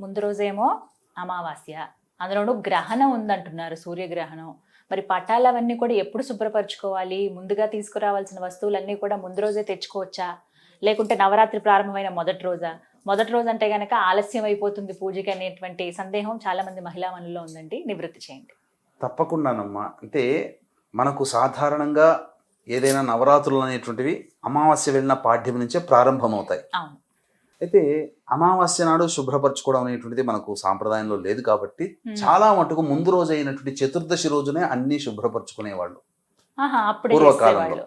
ముందు రోజేమో అమావాస్య. అందులోనూ గ్రహణం ఉందంటున్నారు సూర్యగ్రహణం. మరి పటాలవన్నీ కూడా ఎప్పుడు శుభ్రపరచుకోవాలి? ముందుగా తీసుకురావాల్సిన వస్తువులన్నీ కూడా ముందు రోజే తెచ్చుకోవచ్చా? లేకుంటే నవరాత్రి ప్రారంభమైన మొదటి రోజా? మొదటి రోజు అంటే గనక ఆలస్యం అయిపోతుంది పూజకి అనేటువంటి సందేహం చాలా మంది మహిళా మనుల్లో ఉందండి. నివృత్తి చేయండి. తప్పకుండానమ్మా. అంటే మనకు సాధారణంగా ఏదైనా నవరాత్రులు అనేటువంటివి అమావాస్య వెళ్ళిన పాఠ్యం నుంచే ప్రారంభమవుతాయి. అవును. అయితే అమావాస్య నాడు శుభ్రపరచుకోవడం అనేటువంటిది మనకు సాంప్రదాయంలో లేదు కాబట్టి Hmm. చాలా మటుకు ముందు రోజు అయినటువంటి చతుర్దశి రోజునే అన్ని శుభ్రపరచుకునేవాళ్ళు. పూర్వకాలంలో.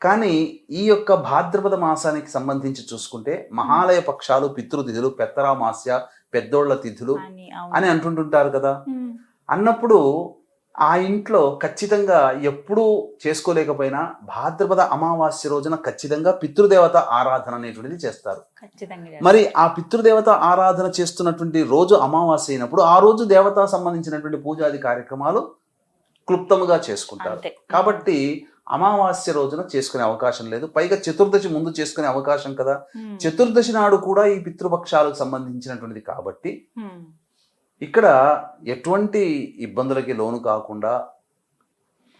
కానీ ఈ యొక్క భాద్రపద మాసానికి సంబంధించి చూసుకుంటే మహాలయ పక్షాలు పితృతిథులు పెత్తరామాస్య పెద్దోళ్ళ తిథులు అని అంటుంటుంటారు కదా. ఉమ్, అన్నప్పుడు ఆ ఇంట్లో ఖచ్చితంగా ఎప్పుడూ చేసుకోలేకపోయినా భాద్రపద అమావాస్య రోజున ఖచ్చితంగా పితృదేవత ఆరాధన అనేటువంటిది చేస్తారు. మరి ఆ పితృదేవత ఆరాధన చేస్తున్నటువంటి రోజు అమావాస్య అయినప్పుడు ఆ రోజు దేవత సంబంధించినటువంటి పూజాది కార్యక్రమాలు క్లుప్తముగా చేసుకుంటారు. కాబట్టి అమావాస్య రోజున చేసుకునే అవకాశం లేదు. పైగా చతుర్దశి ముందు చేసుకునే అవకాశం కదా. చతుర్దశి నాడు కూడా ఈ పితృపక్షాలకు సంబంధించినటువంటిది కాబట్టి ఇక్కడ ఎటువంటి ఇబ్బందులకి లోను కాకుండా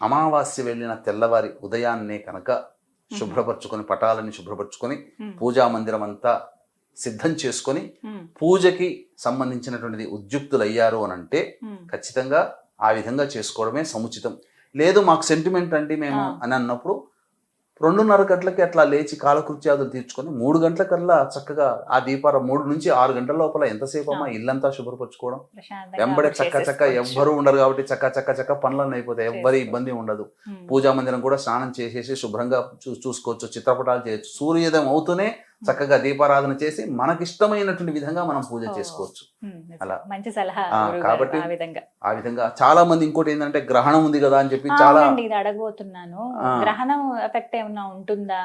అమావాస్య వెళ్ళిన తెల్లవారి ఉదయాన్నే కనుక శుభ్రపరచుకొని పటాలని శుభ్రపరచుకొని పూజా మందిరం అంతా సిద్ధం చేసుకొని పూజకి సంబంధించినటువంటిది ఉద్యుక్తులు అయ్యారు అని అంటే ఖచ్చితంగా ఆ విధంగా చేసుకోవడమే సముచితం. లేదు మాకు సెంటిమెంట్ అండి మేము. అని అన్నప్పుడు రెండున్నర గంటలకి అట్లా లేచి కాలకృత్యాదులు తీర్చుకొని మూడు గంటలకల్లా చక్కగా ఆ దీపారం మూడు నుంచి ఆరు గంటల లోపల ఎంతసేపు అమ్మా. ఇల్లంతా శుభ్రపరచుకోవడం వెంబడే చక్క చక్క. ఎవ్వరు ఉండరు కాబట్టి చక్క చక్క చక్క పనులన్నీ అయిపోతాయి ఎవ్వరి. ఇబ్బంది ఉండదు పూజా మందిరం కూడా స్నానం చేసేసి శుభ్రంగా చూసుకోవచ్చు చిత్రపటాలు చేయొచ్చు సూర్యోదయం అవుతూనే చక్కగా దీపారాధన చేసి మనకిష్టమైనటువంటి విధంగా మనం పూజ. చేసుకోవచ్చు. అలా. మంచి సలహా కాబట్టి ఆ విధంగా. చాలా మంది ఇంకోటి ఏంటంటే గ్రహణం ఉంది కదా అని చెప్పి చాలా ఇది అడగబోతున్నాను. గ్రహణం ఎఫెక్ట్ ఏమన్నా ఉంటుందా?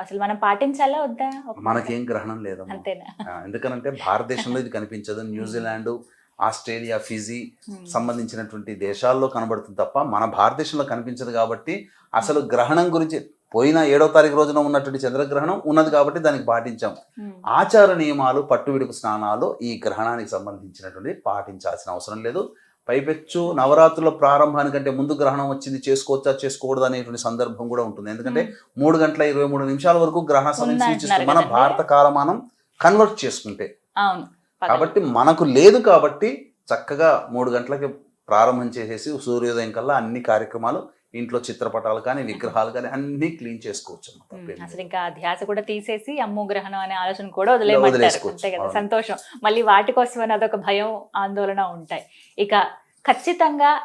అసలు మనం పాటించాలా వద్దా? మనకేం గ్రహణం ఆ, ఎందుకనంటే భారతదేశంలో ఇది కనిపించదు. న్యూజిలాండ్ ఆస్ట్రేలియా ఫిజీ సంబంధించినటువంటి దేశాల్లో కనబడుతుంది తప్ప మన భారతదేశంలో కనిపించదు కాబట్టి అసలు గ్రహణం గురించి పోయిన ఏడో తారీఖు రోజున ఉన్నటువంటి చంద్రగ్రహణం ఉన్నది కాబట్టి దానికి పాటించాం. ఆచార నియమాలు పట్టువిడుపు స్నానాలు ఈ గ్రహణానికి సంబంధించినటువంటి పాటించాల్సిన అవసరం లేదు. పైపెచ్చు నవరాత్రుల ప్రారంభానికంటే ముందు గ్రహణం వచ్చింది చేసుకోవచ్చా చేసుకోకూడదు అనేటువంటి సందర్భం కూడా ఉంటుంది. ఎందుకంటే మూడు గంటల ఇరవై మూడు నిమిషాల వరకు గ్రహణ సమయం సూచిస్తుంది మన. భారత కాలమానం కన్వర్ట్ చేసుకుంటే. కాబట్టి మనకు లేదు కాబట్టి చక్కగా మూడు గంటలకి ప్రారంభం చేసేసి సూర్యోదయం కల్లా అన్ని కార్యక్రమాలు ఇంట్లో చిత్రపటాలు కానీ విగ్రహాలు కానీ అన్ని క్లీన్ చేసుకోవచ్చు అన్నమాట. అసలు ఇంకా ధ్యాస కూడా తీసేసి అమ్మో గ్రహణం అనే ఆలోచన కూడా వదిలేయమంటారు. అంతే కదా. సంతోషం. మళ్ళీ వాటి కోసం అని అదొక భయం ఆందోళన ఉంటాయి. ఇక ఖచ్చితంగా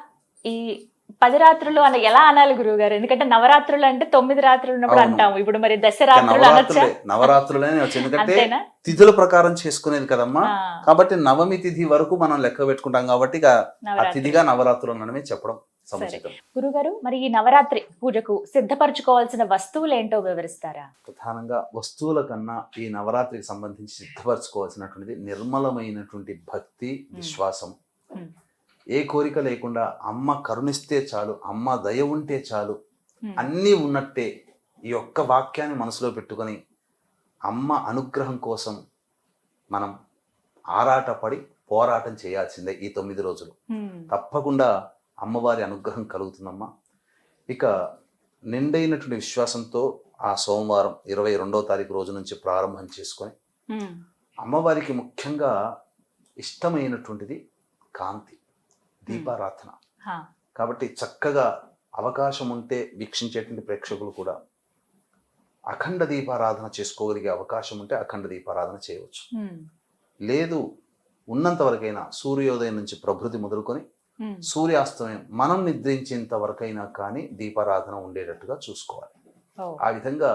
ఈ పది రాత్రులు అని ఎలా అనాలి గురువు గారు ఎందుకంటే నవరాత్రులు అంటే తొమ్మిది రాత్రులు ఉన్నప్పుడు. అంటాము. ఇప్పుడు మరి దశరాత్రులు అనొచ్చా? నవరాత్రులే ఎందుకంటే తిథుల ప్రకారం చేసుకునేది కదమ్మా. కాబట్టి నవమి తిథి వరకు మనం లెక్క పెట్టుకుంటాం కాబట్టి ఇక తిథిగా నవరాత్రులు అనడమే చెప్పడం. సముచితం. గురుగారు మరి ఈ నవరాత్రి పూజకు సిద్ధపరచుకోవాల్సిన వస్తువులు ఏంటో వివరిస్తారా? ప్రధానంగా వస్తువుల కన్నా ఈ నవరాత్రికి సంబంధించి సిద్ధపరచుకోవాల్సినటువంటిది నిర్మలమైనటువంటి భక్తి విశ్వాసం. ఏ కోరిక లేకుండా అమ్మ కరుణిస్తే చాలు అమ్మ దయ ఉంటే చాలు అన్నీ ఉన్నట్టే ఈ ఒక్క వాక్యాన్ని మనసులో పెట్టుకొని అమ్మ అనుగ్రహం కోసం మనం ఆరాటపడి పోరాటం చేయాల్సిందే ఈ తొమ్మిది రోజులు. తప్పకుండా అమ్మవారి అనుగ్రహం కలుగుతుందమ్మా. ఇక నిండైనటువంటి విశ్వాసంతో ఆ సోమవారం ఇరవై రెండో తారీఖు రోజు నుంచి ప్రారంభం చేసుకొని అమ్మవారికి ముఖ్యంగా ఇష్టమైనటువంటిది కాంతి దీపారాధన. కాబట్టి చక్కగా అవకాశం ఉంటే వీక్షించేటువంటి ప్రేక్షకులు కూడా అఖండ దీపారాధన చేసుకోగలిగే అవకాశం ఉంటే అఖండ దీపారాధన చేయవచ్చు. లేదు ఉన్నంత వరకైనా సూర్యోదయం నుంచి ప్రభృతి మొదలుకొని సూర్యాస్తమయం మనం నిద్రించేంత వరకైనా కానీ దీపారాధన ఉండేటట్టుగా చూసుకోవాలి. ఓ, ఆ విధంగా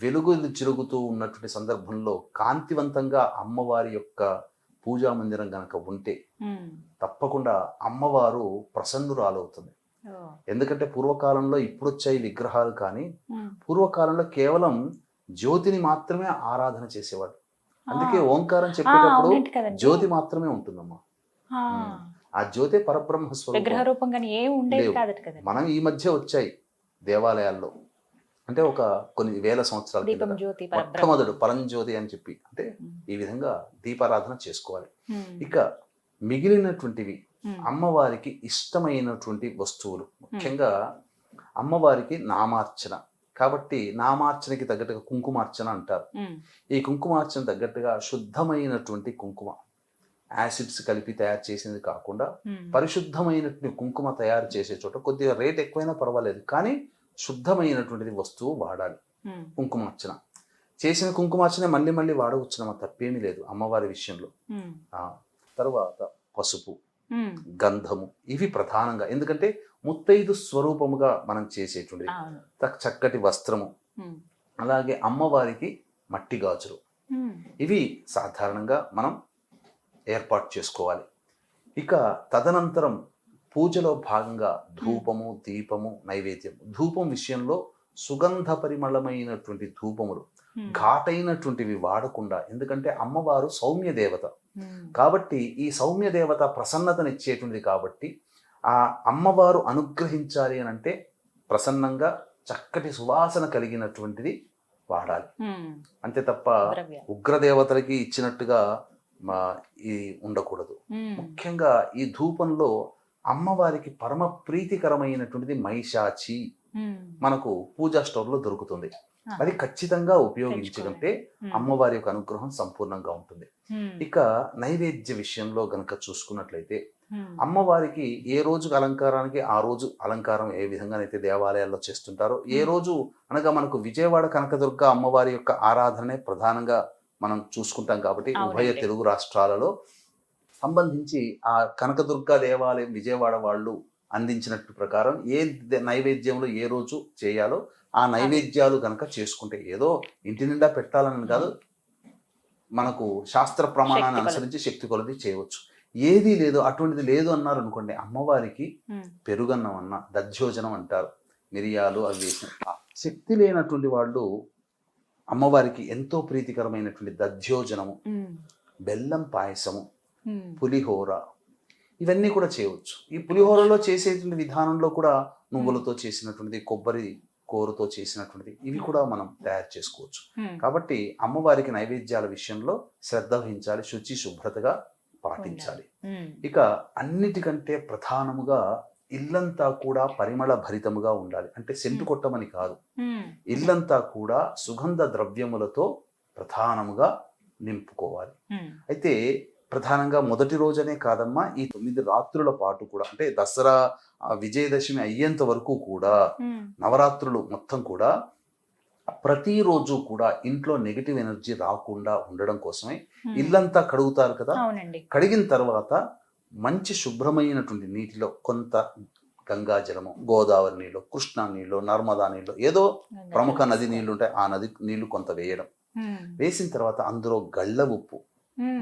వెలుగులు చిరుగుతూ ఉన్నటువంటి సందర్భంలో కాంతివంతంగా అమ్మవారి యొక్క పూజా మందిరం గనక ఉంటే ఉమ్, తప్పకుండా అమ్మవారు ప్రసన్నురాలవుతుంది. ఓ, ఎందుకంటే పూర్వకాలంలో ఇప్పుడు వచ్చాయి విగ్రహాలు కానీ ఉమ్. పూర్వకాలంలో కేవలం జ్యోతిని మాత్రమే ఆరాధన చేసేవాడు అందుకే ఆ, ఓంకారం చెప్పేటప్పుడు కదండి. జ్యోతి మాత్రమే ఉంటుందమ్మా. ఆ, జ్యోతే పరబ్రహ్మ స్వరూపం. మనం ఈ మధ్య వచ్చాయి దేవాలయాల్లో. అంటే ఒక కొన్ని వేల సంవత్సరాల మొట్టమొదటి పరంజ్యోతి అని చెప్పి. అంటే. ఈ విధంగా దీపారాధన చేసుకోవాలి. ఇక మిగిలినటువంటివి. అమ్మవారికి ఇష్టమైనటువంటి వస్తువులు. ముఖ్యంగా అమ్మవారికి నామార్చన. కాబట్టి నామార్చనకి తగ్గట్టుగా కుంకుమార్చన అంటారు. ఈ కుంకుమార్చన తగ్గట్టుగా శుద్ధమైనటువంటి కుంకుమ. యాసిడ్స్ కలిపి తయారు చేసింది కాకుండా. పరిశుద్ధమైనటువంటి కుంకుమ తయారు చేసే చోట కొద్దిగా రేట్ ఎక్కువైనా పర్వాలేదు కానీ శుద్ధమైనటువంటిది వస్తువు వాడాలి. కుంకుమార్చన చేసిన కుంకుమార్చన మళ్ళీ మళ్ళీ వాడవచ్చునమ్మా తప్పేమీ లేదు అమ్మవారి విషయంలో తర్వాత పసుపు. గంధము ఇవి ప్రధానంగా ఎందుకంటే ముత్తైదు స్వరూపముగా మనం త- చక్కటి వస్త్రము. అలాగే అమ్మవారికి మట్టి గాజులు. ఇవి సాధారణంగా మనం ఏర్పాటు చేసుకోవాలి ఇక తదనంతరం పూజలో భాగంగా ధూపము దీపము నైవేద్యం ధూపం విషయంలో సుగంధ పరిమళమైనటువంటి ధూపములు. ఘాటైనటువంటివి వాడకుండా ఎందుకంటే అమ్మవారు సౌమ్య దేవత. కాబట్టి ఈ సౌమ్య దేవత ప్రసన్నతనిచ్చేటువంటిది కాబట్టి ఆ అమ్మవారు అనుగ్రహించాలి అని అంటే ప్రసన్నంగా చక్కటి సువాసన కలిగినటువంటిది వాడాలి. అంతే తప్ప ఉగ్రదేవతలకి ఇచ్చినట్టుగా మా ఈ ఉండకూడదు. ముఖ్యంగా ఈ ధూపంలో అమ్మవారికి పరమ ప్రీతికరమైనటువంటిది మైషాచి. మనకు పూజా స్టోర్లో దొరుకుతుంది ఆ. అది ఖచ్చితంగా ఉపయోగించుకుంటే. అమ్మవారి యొక్క అనుగ్రహం సంపూర్ణంగా ఉంటుంది. ఇక నైవేద్య విషయంలో గనక చూసుకున్నట్లయితే. అమ్మవారికి ఏ రోజు అలంకారానికి ఆ రోజు అలంకారం ఏ విధంగానైతే దేవాలయాల్లో చేస్తుంటారో ఏ రోజు అనగా మనకు విజయవాడ కనకదుర్గ అమ్మవారి యొక్క ఆరాధనే ప్రధానంగా మనం చూసుకుంటాం కాబట్టి ఉభయ. తెలుగు రాష్ట్రాలలో సంబంధించి ఆ కనకదుర్గ దేవాలయం విజయవాడ వాళ్ళు అందించినట్టు ప్రకారం ఏ నైవేద్యంలో ఏ రోజు చేయాలో ఆ నైవేద్యాలు కనుక చేసుకుంటే ఏదో ఇంటి నిండా పెట్టాలని కాదు మనకు శాస్త్ర ప్రమాణాన్ని. అనుసరించి శక్తి కొలది చేయవచ్చు ఏది లేదు అటువంటిది లేదు అన్నారు అనుకోండి అమ్మవారికి. పెరుగన్నం అన్న దధ్యోజనం అంటారు మిరియాలు అవి శక్తి లేనటువంటి వాళ్ళు అమ్మవారికి ఎంతో ప్రీతికరమైనటువంటి దధ్యోజనము. బెల్లం పాయసము. పులిహోర ఇవన్నీ కూడా చేయవచ్చు ఈ పులిహోరలో చేసేటువంటి విధానంలో కూడా నువ్వులతో చేసినటువంటిది కొబ్బరి కూరతో చేసినటువంటిది ఇవి కూడా మనం తయారు చేసుకోవచ్చు. కాబట్టి అమ్మవారికి నైవేద్యాల విషయంలో శ్రద్ధ వహించాలి శుచి శుభ్రతగా పాటించాలి. ఇక అన్నిటికంటే ప్రధానముగా ఇల్లంతా కూడా పరిమళ భరితముగా ఉండాలి అంటే సెంటు కొట్టమని కాదు. ఇల్లంతా కూడా సుగంధ ద్రవ్యములతో ప్రధానముగా నింపుకోవాలి. అయితే ప్రధానంగా మొదటి రోజనే కాదమ్మా ఈ తొమ్మిది రాత్రుల పాటు కూడా అంటే దసరా విజయదశమి అయ్యేంత వరకు కూడా. నవరాత్రులు మొత్తం కూడా ప్రతిరోజు కూడా ఇంట్లో నెగిటివ్ ఎనర్జీ రాకుండా ఉండడం కోసమే. ఇల్లంతా కడుగుతారు కదా కడిగిన తర్వాత మంచి శుభ్రమైనటువంటి నీటిలో కొంత గంగా జలము గోదావరి నీళ్ళు కృష్ణా నీళ్ళు నర్మదా నీళ్ళు ఏదో ప్రముఖ నది నీళ్ళు ఉంటాయి ఆ నది నీళ్ళు కొంత వేయడం. వేసిన తర్వాత అందులో గళ్ళ ఉప్పు.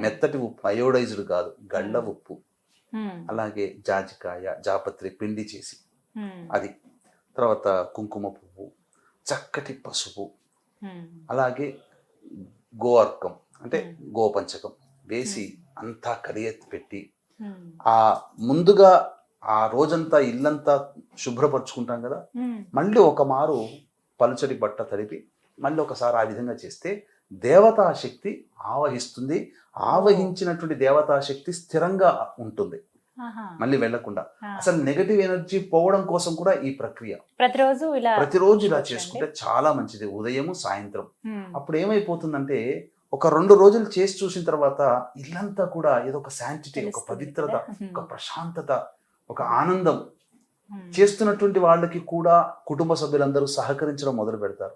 మెత్తటి ఉప్పు అయోడైజ్డ్ కాదు గళ్ళ ఉప్పు. అలాగే జాజికాయ జాపత్రి పిండి చేసి. అది తర్వాత కుంకుమ పువ్వు చక్కటి పసుపు. అలాగే గోఅర్కం అంటే గోపంచకం వేసి అంతా కలియెత్తి పెట్టి. ఆ ముందుగా ఆ రోజంతా ఇల్లంతా శుభ్రపరుచుకుంటాం కదా. మళ్ళీ ఒక మారు పలుచటి బట్ట తడిపి మళ్ళీ ఒకసారి ఆ విధంగా చేస్తే దేవతా శక్తి ఆవహిస్తుంది ఆవహించినటువంటి దేవతా శక్తి స్థిరంగా ఉంటుంది. మళ్ళీ వెళ్ళకుండా. అసలు నెగటివ్ ఎనర్జీ పోవడం కోసం కూడా ఈ ప్రక్రియ ప్రతిరోజు ఇలా ప్రతిరోజు ఇలా? చేసుకుంటే చాలా మంచిది ఉదయము సాయంత్రం. అప్పుడు ఏమైపోతుందంటే ఒక రెండు రోజులు చేసి చూసిన తర్వాత ఇల్లంతా కూడా ఏదో ఒక శాంటిటీ ఒక పవిత్రత. ఒక ప్రశాంతత ఒక ఆనందం. చేస్తున్నటువంటి వాళ్ళకి కూడా కుటుంబ సభ్యులందరూ సహకరించడం మొదలు పెడతారు.